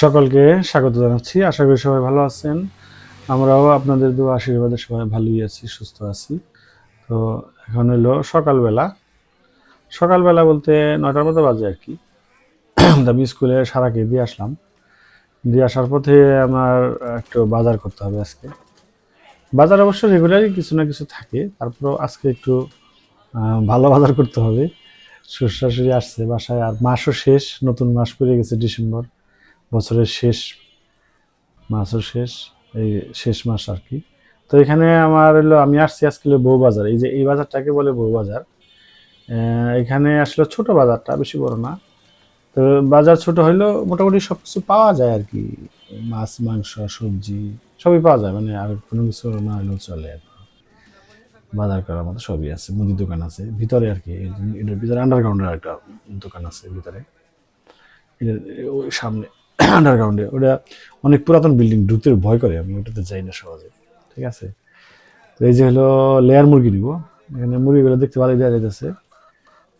সকলকে স্বাগত জানাচ্ছি। আশা করি সবাই ভালো আছেন। আমরাও আপনাদের দু আশীর্বাদে সবাই ভালোই আছি, সুস্থ আছি। তো এখন হলো সকালবেলা। সকালবেলা বলতে নয়টার মতো বাজে আর কি। আমি স্কুলে সারাকে দিয়ে আসলাম। দিয়ে আসার পথে আমার একটু বাজার করতে হবে আজকে। বাজার অবশ্য রেগুলারই কিছু না কিছু থাকে। তারপরেও আজকে একটু ভালো বাজার করতে হবে। শ্বশুরাশুড়ি আসছে বাসায় আর মাসও শেষ। নতুন মাস পড়ে গেছে ডিসেম্বর। বছরের শেষ মাসও শেষ, এই শেষ মাস আর কি। তো এখানে আমার হলো, আমি আসছি আজকে বউ বাজার। এই যে এই বাজারটাকে বলে বউ বাজার। এখানে আসলে ছোট বাজারটা, বেশি বড় না। তো বাজার ছোট হইলেও মোটামুটি সব কিছু পাওয়া যায় আর কি। মাছ, মাংস, সবজি, সবই পাওয়া যায়। মানে আর কোনো কিছু না হলেও চলে। আর বাজার করার মতো সবই আছে। মুদি দোকান আছে। ভিতরে আর কি। এটার ভিতরে আন্ডারগ্রাউন্ডের একটা দোকান আছে ভিতরে। এটার সামনে। আন্ডারগ্রাউন্ডে ওটা অনেক পুরাতন বিল্ডিং ঢুকতে ভয় করে আমি, ওটাতে যাই না সহজে। ঠিক আছে? তো এই যে হলো লেয়ার মুরগি নিব। এখানে মুরগিগুলো দেখতে ভালোই দেওয়া যাইতেছে।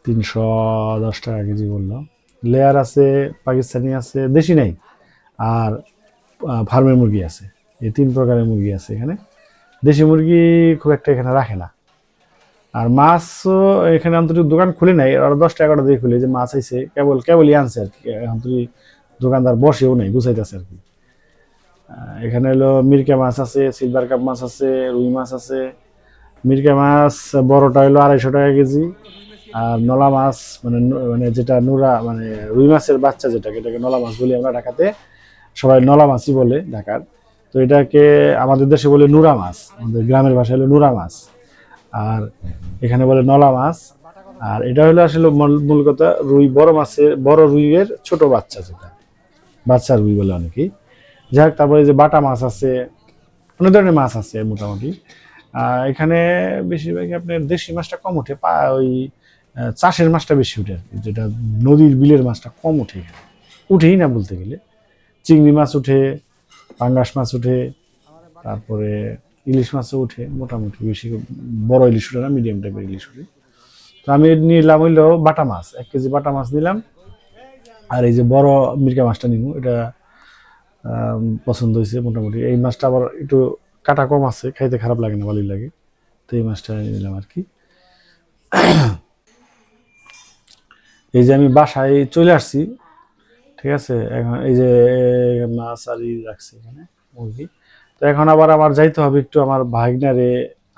তিনশো দশ টাকা কেজি বলল লেয়ার আছে, পাকিস্তানি আছে, দেশি নাই। আর ফার্মের মুরগি আছে। এই তিন প্রকারের মুরগি আছে এখানে। দেশি মুরগি খুব একটা এখানে রাখে না। আর মাছও এখানে অন্তত দোকান খুলে নাই। আর দশটা এগারোটা দিয়ে খুলে। যে মাছ আইছে, কেবল, কেবলই আনছে আর কি। অন্তত দোকানদার বসেও নেই, গুছাইতেছে আর কি। এখানে হলো মিরকা মাছ আছে সিলভার কাপ মাছ আছে, রুই মাছ আছে। মিরকা মাছ বড়টা হলো আড়াইশো টাকা কেজি আর নলা মাছ মানে মানে যেটা নোরা মানে রুই মাছের বাচ্চা যেটাকে, এটাকে নলা মাছ বলি আমরা ঢাকাতে, সবাই নলা মাছই বলে ঢাকার। তো এটাকে আমাদের দেশে বলে নুরা মাছ, আমাদের গ্রামের ভাষায় হলো নুরা মাছ। আর এখানে বলে নলা মাছ। আর এটা হলো আসলে মূল- মূল কথা, রুই বড় মাছের, বড় রুইয়ের ছোট বাচ্চা যেটা। বাচ্চা রুই বলে অনেকেই। যাই হোক, তারপরে যে বাটা মাছ আছে অনেক ধরনের মাছ আছে মোটামুটি। এখানে বেশিরভাগই আপনার দেশি মাছটা কম ওঠে, পা, ওই চাষের মাছটা বেশি উঠে আর কি, যেটা নদীর বিলের মাছটা কম ওঠে এখানে। উঠেই না বলতে গেলে। চিংড়ি মাছ উঠে পাঙ্গাস মাছ উঠে তারপরে ইলিশ মাছও উঠে মোটামুটি বেশি বড় ইলিশ উঠে না মিডিয়াম টাইপের ইলিশ উঠে তো আমি নিলাম হইল বাটা মাছ, এক কেজি বাটা মাছ নিলাম। আর এই যে বড় মিরকা মাছটা নিব এটা পছন্দ হয়েছে মোটামুটি। এই মাছটা আবার একটু কাটা কম আছে, খাইতে খারাপ লাগে না, ভালোই লাগে। তো এই মাছটা নিলাম আর কি। এই যে আমি বাসায় চলে আসছি, ঠিক আছে? এখন এই যে মাছ আর রাখছি এখানে, মুরগি। তো এখন আবার আমার যাইতে হবে একটু আমার ভাগনারে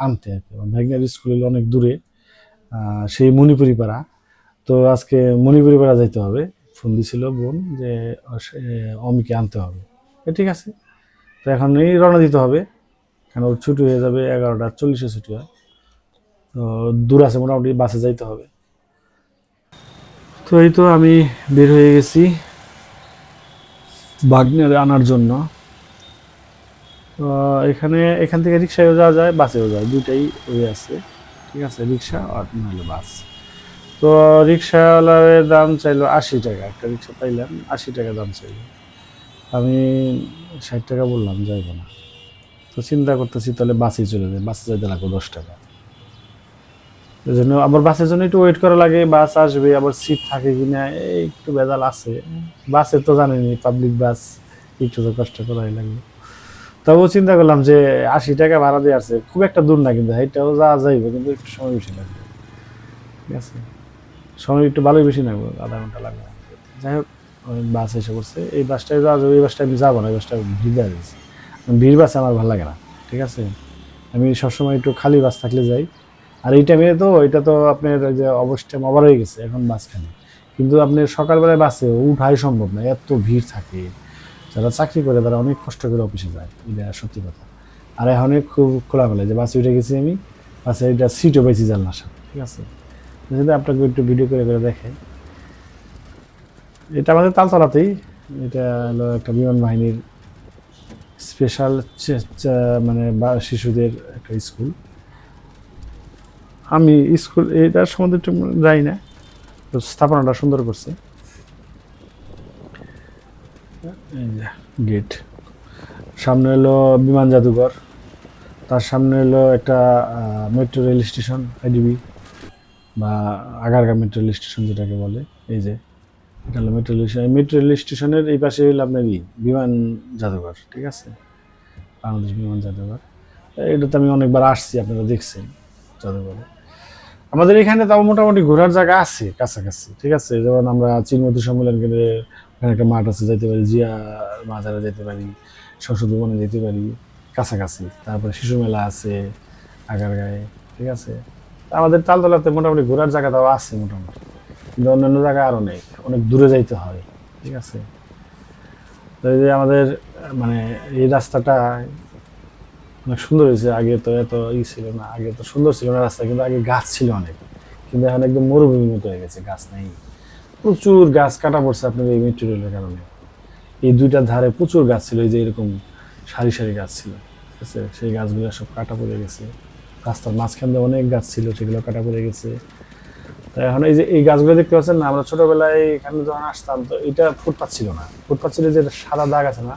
আনতে আর কি। ভাগনার স্কুল অনেক দূরে সেই মণিপুরি পাড়া। তো আজকে মণিপুরি পাড়া যাইতে হবে। ফোন দিছিল বোন যে অমিকে আনতে হবে। ঠিক আছে। তো এখন এই রওনা দিতে হবে। ওর ছুটি হয়ে যাবে এগারোটা, চল্লিশে ছুটি হয়। তো দূর আছে মোটামুটি, বাসে যাইতে হবে। তো এই তো আমি বের হয়ে গেছি বাগনারে আনার জন্য। তো এখানে, এখান থেকে রিক্সায়ও যাওয়া যায়, বাসেও যায়। দুইটাই ওয়ে আছে। ঠিক আছে, রিক্সা আর নাহলে বাস। তো রিক্সাওয়ালার দাম চাইলো আশি টাকা। একটা রিক্সা পাইলাম, আশি টাকা দাম চাইলো। আমি ষাট টাকা বললাম, যাইবো না। তো চিন্তা করতেছি, তাহলে বাসে চলে যায় বাসে যাইতে লাগবে দশ টাকা। এই জন্য আবার বাসের জন্য একটু ওয়েট করা লাগে, বাস আসবে, আবার সিট থাকে কিনা, এই একটু বেজাল আছে। বাসে তো জানেনি পাবলিক বাস, একটু তো কষ্ট করাই লাগবে। তবুও চিন্তা করলাম যে আশি টাকা ভাড়া দিয়ে আছে খুব একটা দূর না কিন্তু এটাও যাওয়া যাইবে, কিন্তু একটু সময় বেশি লাগবে। ঠিক আছে? সময় একটু ভালোই বেশি লাগবে আধা ঘণ্টা লাগবে। যাই হোক বাস এসে পড়ছে। এই বাসটায় এই বাসটা আমি যাব না, এই বাসটা ভিড় দেওয়া ভিড় বাসে আমার ভালো লাগে না, ঠিক আছে? আমি সবসময় একটু খালি বাস থাকলে যাই। আর এই টাইমে তো, এটা তো আপনার যে অবশ্যই ওভার হয়ে গেছে, এখন বাস খালি কিন্তু আপনি সকালবেলায় বাসে উঠাই সম্ভব না, এত ভিড় থাকে। যারা চাকরি করে, তারা অনেক কষ্ট করে অফিসে যায়, এটা সত্যি কথা। আর এখন খুব খোলামেলা যে বাসে উঠে গেছি আমি, বাসে এটা সিটও পেয়েছি জানলার সাথে ঠিক আছে? যদি আপনাকে একটু ভিডিও করে করে দেখে এটা আমাদের তালতলাতেই। এটা হলো একটা বিমান বাহিনীর স্পেশাল মানে শিশুদের একটা স্কুল আমি স্কুল এটার সম্বন্ধে একটু যাই না। স্থাপনাটা সুন্দর করছে। গেট সামনে হলো বিমান জাদুঘর। তার সামনে হলো একটা মেট্রো রেল স্টেশন আইডিবি বা আগারগা মেট্রো রেল স্টেশন যেটাকে বলে এই যে এটা হলো metro rail station metro rail স্টেশনের এই পাশে হলো আপনার ই, বিমান জাদুঘর ঠিক আছে? বাংলাদেশ বিমান জাদুঘর এটাতে আমি অনেকবার আসছি আপনারা দেখছেন জাদুঘরে আমাদের এখানে তাও মোটামুটি ঘোরার জায়গা আছে কাছাকাছি ঠিক আছে? যেমন আমরা চিনমতি সম্মেলন কেন্দ্রে ওখানে একটা মাঠ আছে যেতে পারি জিয়া মাজারে যেতে পারি সংসদ ভবনে যেতে পারি কাছাকাছি। তারপরে শিশু মেলা আছে আগারগাঁয়ে ঠিক আছে? আমাদের তালতলাতে মোটামুটি ঘোরার জায়গা তাও আছে মোটামুটি। কিন্তু অন্যান্য জায়গায় আরও নেই। অনেক দূরে যাইতে হয়, ঠিক আছে? এই যে আমাদের মানে এই রাস্তাটা অনেক সুন্দর হয়েছে। আগে তো এত ই ছিল না, আগে তো সুন্দর ছিল না রাস্তা, কিন্তু আগে গাছ ছিল অনেক। কিন্তু এখন একদম মরুভূমির মতো হয়ে গেছে, গাছ নেই। প্রচুর গাছ কাটা পড়ছে আপনার এই মেট্রো রেলের কারণে। এই দুইটার ধারে প্রচুর গাছ ছিল, এই যে এরকম সারি সারি গাছ ছিল, ঠিক আছে? সেই গাছগুলো সব কাটা পড়ে গেছে। রাস্তার মাঝখান দিয়ে অনেক গাছ ছিল সেগুলো কাটা পড়ে গেছে। তো এখন এই যে এই গাছগুলো দেখতে পাচ্ছেন না, আমরা ছোটবেলায় এখানে যখন আসতাম, তো এটা ফুটপাথ ছিল না। ফুটপাথ ছিল যে সাদা দাগ আছে না,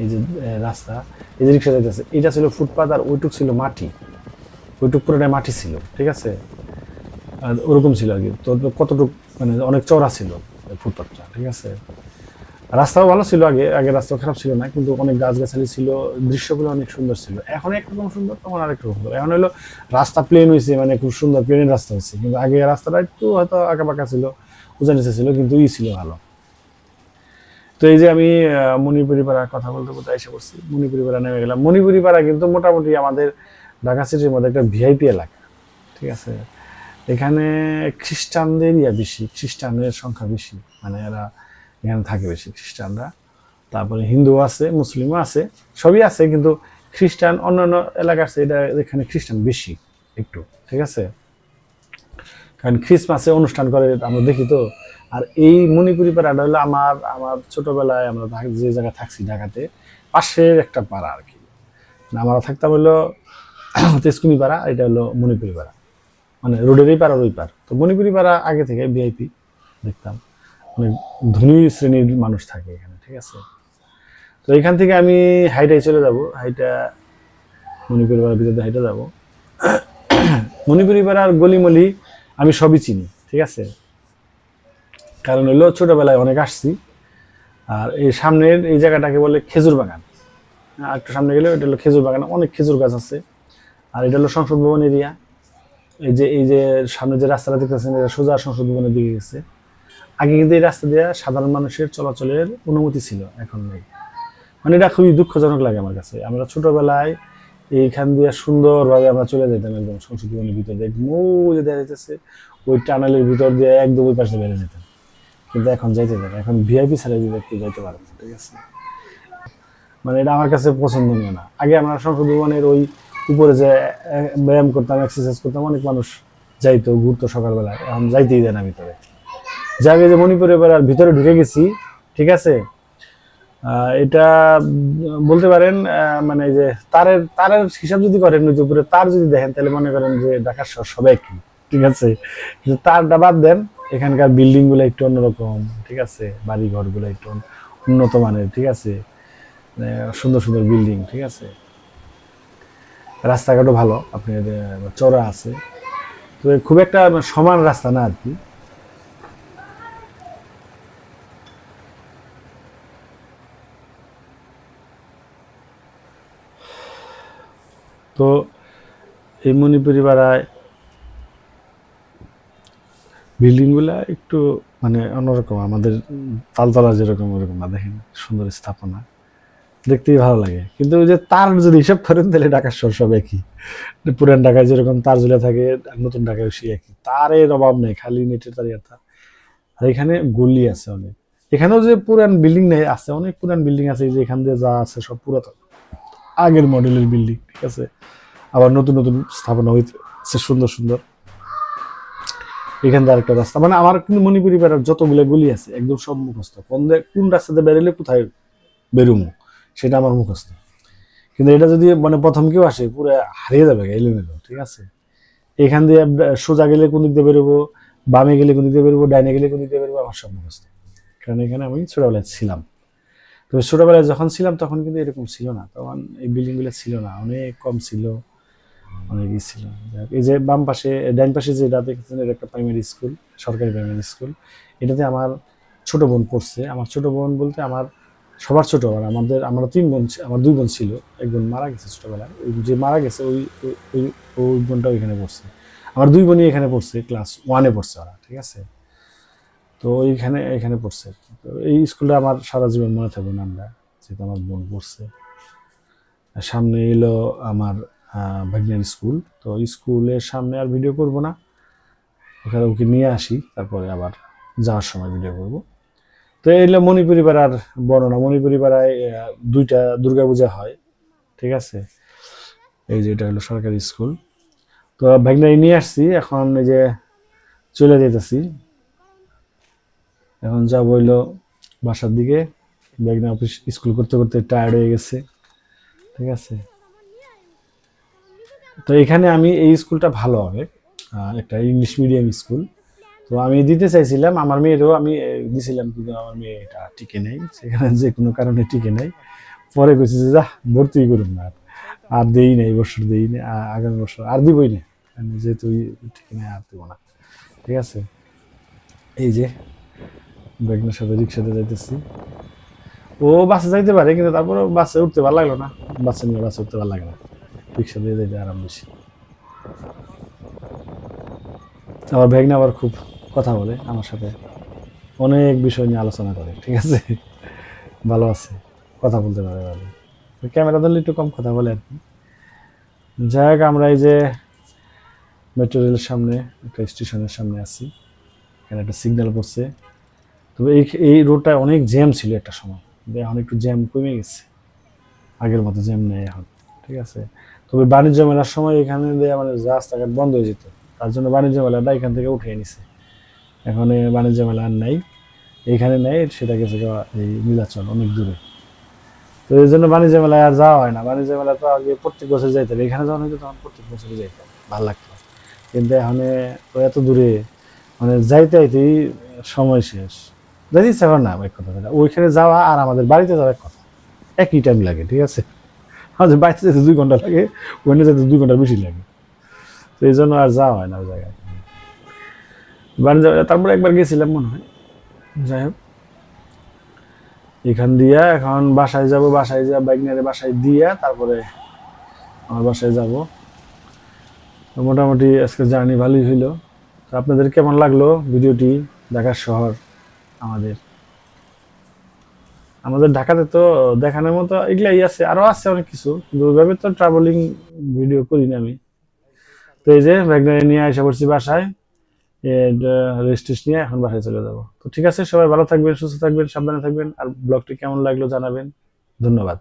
এই যে রাস্তা, এই যে রিক্সা যাইতেছে, এটা ছিল ফুটপাথ আর ওইটুক ছিল মাটি। ওইটুক পুরোটাই মাটি ছিল, ঠিক আছে? আর ওরকম ছিল আর কি। তো কতটুক মানে অনেক চওড়া ছিল ফুটপাথটা ঠিক আছে? রাস্তাও ভালো ছিল আগে আগে রাস্তা খারাপ ছিল না, কিন্তু অনেক গাছগাছালি ছিল, দৃশ্যগুলো অনেক সুন্দর ছিল। এখন একরকম সুন্দর, তখন আরেক রকম সুন্দর। এখন হলো রাস্তা প্লেন হয়েছে মানে খুব সুন্দর প্লেনের রাস্তা হয়েছে কিন্তু আগে রাস্তাটা একটু হয়তো আঁকা পাকা ছিল, উঁচা নিচে ছিল, কিন্তু ই ছিল ভালো। তো এই যে আমি মণিপুরি পাড়ার কথা বলতে বলতে এসে পড়ছি মণিপুরি পাড়া নেমে গেলাম। মণিপুরি পাড়া কিন্তু মোটামুটি আমাদের ঢাকা সিটির মধ্যে একটা ভিআইপি এলাকা, ঠিক আছে? এখানে খ্রিস্টানদের ইয়া বেশি, খ্রিস্টানদের সংখ্যা বেশি মানে এরা এখানে থাকে বেশি খ্রিস্টানরা। তারপরে হিন্দু আছে মুসলিমও আছে, সবই আছে, কিন্তু খ্রিস্টান অন্যান্য এলাকা আছে এটা এখানে খ্রিস্টান বেশি একটু, ঠিক আছে? কারণ ক্রিসমাসে অনুষ্ঠান করে আমরা দেখি তো। আর এই মণিপুরি পাড়াটা হলো আমার আমার ছোটবেলায় আমরা যে জায়গায় থাকছি ঢাকাতে, পাশের একটা পাড়া আর কি। মানে আমরা থাকতাম হলো তেজকুনি পাড়া এটা হলো মণিপুরি পাড়া। মানে রোডের এই পাড়ার ওই পার তো মণিপুরি পাড়া আগে থেকে ভিআইপি দেখতাম। অনেক ধনী শ্রেণির মানুষ থাকে এখানে, ঠিক আছে? তো এখান থেকে আমি হাইটাই চলে যাব, হাইটা মণিপুরি পাড়ার ভিতরে হাইটা যাব। মণিপুরি পাড়ার গলিমলি আমি সবই চিনি, ঠিক আছে? কারণ হলো ছোটবেলায় অনেক আসছি, আর এই সামনের এই জায়গাটাকে বলে খেজুর বাগান। আর একটু সামনে গেলে এটা হলো খেজুর বাগান, অনেক খেজুর গাছ আছে, আর এটা হলো সংসদ ভবন এরিয়া। এই যে এই যে সামনে যে রাস্তাটা দেখতেছেন, এটা সোজা সংসদ ভবনের দিকে গেছে। আগে কিন্তু এই রাস্তা দিয়ে সাধারণ মানুষের চলাচলের অনুমতি ছিল, এখন নেই। মানে এটা খুবই দুঃখজনক লাগে আমার কাছে। আমরা ছোটবেলায় এইখান দিয়ে সুন্দরভাবে আমরা চলে যেতাম একদম সংসদ ভবনের ভিতর দিয়ে একদম যে দেখা যাইতেছে, ওই টানেলের ভিতর দিয়ে একদম ওই পাশে বেড়ে যেতাম। কিন্তু এখন যাইতে না। এখন ভিআইপি ছাড়া কেউ যাইতে পারে, ঠিক আছে? মানে এটা আমার কাছে পছন্দনীয় না। আগে আমরা সংসদ ভবনের ওই উপরে যে ব্যায়াম করতাম এক্সারসাইজ করতাম, অনেক মানুষ যাইতো ঘুরতো সকালবেলা এখন যাইতেই দেয় না ভিতরে। যাকে যে মণিপুরের বেলার ভিতরে ঢুকে গেছি, ঠিক আছে? এটা বলতে পারেন মানে যে তারের তারের হিসাব যদি করেন যে উপরে তার যদি দেখেন, তাহলে মনে করেন যে ঢাকার শহর সব একই, ঠিক আছে? তারটা বাদ দেন, এখানকার বিল্ডিংগুলো একটু অন্যরকম, ঠিক আছে? বাড়ি ঘরগুলো একটু উন্নত মানের, ঠিক আছে? মানে সুন্দর সুন্দর বিল্ডিং, ঠিক আছে? রাস্তাঘাটও ভালো আপনার চওড়া আছে। তো খুব একটা সমান রাস্তা না আর কি। তো এই মণিপুরি পাড়ায় বিল্ডিংগুলা একটু মানে অন্যরকম, আমাদের তালতলা যেরকম ওরকম না, দেখেন সুন্দর স্থাপনা। দেখতেই ভালো লাগে। কিন্তু ওই যে তার যদি হিসাব করেন, তাহলে ঢাকার শহর সব একই। পুরান ঢাকায় যেরকম তার ঝুলে থাকে নতুন ঢাকায় সেই একই। তারের অভাব নেই, খালি নেটের তারই তার। আর এখানে গলি আছে অনেক। এখানেও যে পুরান বিল্ডিং নেই, আছে অনেক পুরান বিল্ডিং আছে যে এখান দিয়ে যা আছে সব পুরাতন। আগের মডেলের বিল্ডিং ঠিক আছে? আবার নতুন নতুন স্থাপনা হইতেছে সুন্দর সুন্দর। এখান আরেকটা রাস্তা। মানে আমার কিন্তু মণিপুরি পাড়ার যতগুলো গলি আছে, একদম সব মুখস্থ। কোন কোন রাস্তাতে বেরোলে কোথায় বেরোমো, সেটা আমার মুখস্থ। কিন্তু এটা যদি মানে প্রথম কেউ আসে, পুরো হারিয়ে যাবে এলোমেলো, ঠিক আছে? এখান দিয়ে সোজা গেলে কোন দিক দিয়ে বেরোবো, বামে গেলে কোন দিক দিয়ে বেরোবো ডাইনে গেলে কোন দিক দিয়ে বেরোবো, আমার সব মুখস্থ। কারণ এখানে আমি ছোটবেলায় ছিলাম। তো ছোটবেলায় যখন ছিলাম তখন কিন্তু এরকম ছিল না। তখন এই বিল্ডিংগুলো ছিল না, অনেক কম ছিল, অনেক ই ছিল। এই যে বাম পাশে ডাইন পাশে যে দেখছেন, এটা একটা প্রাইমারি স্কুল সরকারি প্রাইমারি স্কুল এটাতে আমার ছোট বোন পড়ছে। আমার ছোট বোন বলতে আমার সবার ছোট, আর আমাদের, আমরা তিন বোন আমার দুই বোন ছিল। এক বোন মারা গেছে ছোটবেলায়। ওই যে মারা গেছে, ওই, ওই- ওই ওই বোনটা ওইখানে পড়ছে। আমার দুই বোনই এখানে পড়ছে ক্লাস ওয়ানে পড়ছে ওরা, ঠিক আছে? তো এইখানে এখানে পড়ছে তো এই স্কুলটা আমার সারা জীবন মনে থাকবে না আমরা, যেহেতু আমার বোন পড়ছে। সামনে এলো আমার ভাগনার স্কুল। তো স্কুলের সামনে আর ভিডিও করব না। ওখানে ওকে নিয়ে আসি, তারপরে আবার যাওয়ার সময় ভিডিও করব। তো এলো মণিপুরি পাড়ার বর্ণনা। মণিপুরি পাড়ায় দুইটা দুর্গাপূজা হয়, ঠিক আছে? এই যে এটা হলো সরকারি স্কুল। তো ভাগনাই নিয়ে আসছি, এখন এই যে চলে যেতেছি। এখন যাব হইল বাসার দিকে ব্যাগনা অফিস স্কুল করতে করতে টায়ার্ড হয়ে গেছে, ঠিক আছে? তো এখানে আমি এই স্কুলটা ভালো হবে একটা ইংলিশ মিডিয়াম স্কুল তো আমি দিতে চাইছিলাম, আমার মেয়েরও আমি দিছিলাম, কিন্তু আমার মেয়ে এটা টিকে নেই, সেখানে যে কোনো কারণে টিকে নেই। পরে কইছি যে যা ভর্তি করুন না আর। দেই না এই বছর দেই না আগামী বছর আর দিবই না। আমি যেহেতু টিকে নেই, আর দেবো না, ঠিক আছে? এই যে বেগনের সাথে রিক্সাতে যাইতেছি। ও বাসে যাইতে পারে, কিন্তু তারপরে বাসে উঠতে ভালো লাগল না। বাসে নিয়ে বাসে উঠতে ভালো লাগে না। রিক্সা দিয়ে যাইতে আরাম বেশি। আমার ভেগনা আবার খুব কথা বলে আমার সাথে। অনেক বিষয় নিয়ে আলোচনা করে, ঠিক আছে? ভালো আছে, কথা বলতে পারে ভালো। ক্যামেরা ধরলে একটু কম কথা বলে আর কি। যাই হোক, আমরা এই যে মেট্রো রেলের সামনে, একটা স্টেশনের সামনে আছি। এখানে একটা সিগন্যাল পড়ছে। তবে এই এই রোডটা অনেক জ্যাম ছিল একটা সময়। এখন একটু জ্যাম কমে গেছে। আগের মতো জ্যাম নেই এখন, ঠিক আছে? তবে বাণিজ্য মেলার সময় এখানে দিয়ে আমাদের রাস্তাঘাট বন্ধ হয়ে যেত। তার জন্য বাণিজ্য মেলাটা এখান থেকে উঠে নিছে এখন বাণিজ্য মেলা আর নাই। এইখানে নেই, সেটা গেছে এই নীলাচল, অনেক দূরে। তো এই জন্য বাণিজ্য মেলায় আর যাওয়া হয় না। বাণিজ্য মেলা তো আগে প্রত্যেক বছর যাইতে হবে। এখানে যখন হইতো তখন প্রত্যেক বছরই যাইতাম ভালো লাগতো। কিন্তু এখন এত দূরে মানে যাইতে যাইতেই সময় শেষ। যাইতে ইচ্ছা করে না, এক কথা। ওইখানে যাওয়া আর আমাদের বাড়িতে যাওয়া এক কথা। একই টাইম লাগে, ঠিক আছে? আমাদের বাড়িতে যেতে দুই ঘণ্টা লাগে, ওখানে যেতে দুই ঘণ্টা বেশি লাগে। তো এই জন্য আর যাওয়া হয় না ওই জায়গায়। বাণিজ্য মেলা তারপরে একবার গেছিলাম মনে হয়। যাই হোক। এখান দিয়া এখন বাসায় যাব, বাসায় যা, বাইক নিয়ে বাসায় দিয়া, তারপরে আমার বাসায় যাব। মোটামুটি আজকে জার্নি ভালোই হইল। আপনাদের কেমন লাগল ভিডিওটি ঢাকার শহর? আমাদের। আমাদের ঢাকাতে তো দেখানোর মতো এগুলাই আছে, আরও আছে অনেক কিছু, কিন্তু ওইভাবে তো ট্রাভেলিং ভিডিও করি না আমি। তো এই যে ব্যাগ নিয়ে এসে পড়ছি বাসায় রেস্ট টেস্ট নিয়ে এখন বাসায় চলে যাব। তো ঠিক আছে, সবাই ভালো থাকবেন, সুস্থ থাকবেন, সাবধানে থাকবেন, আর ব্লগটি কেমন লাগল জানাবেন। ধন্যবাদ।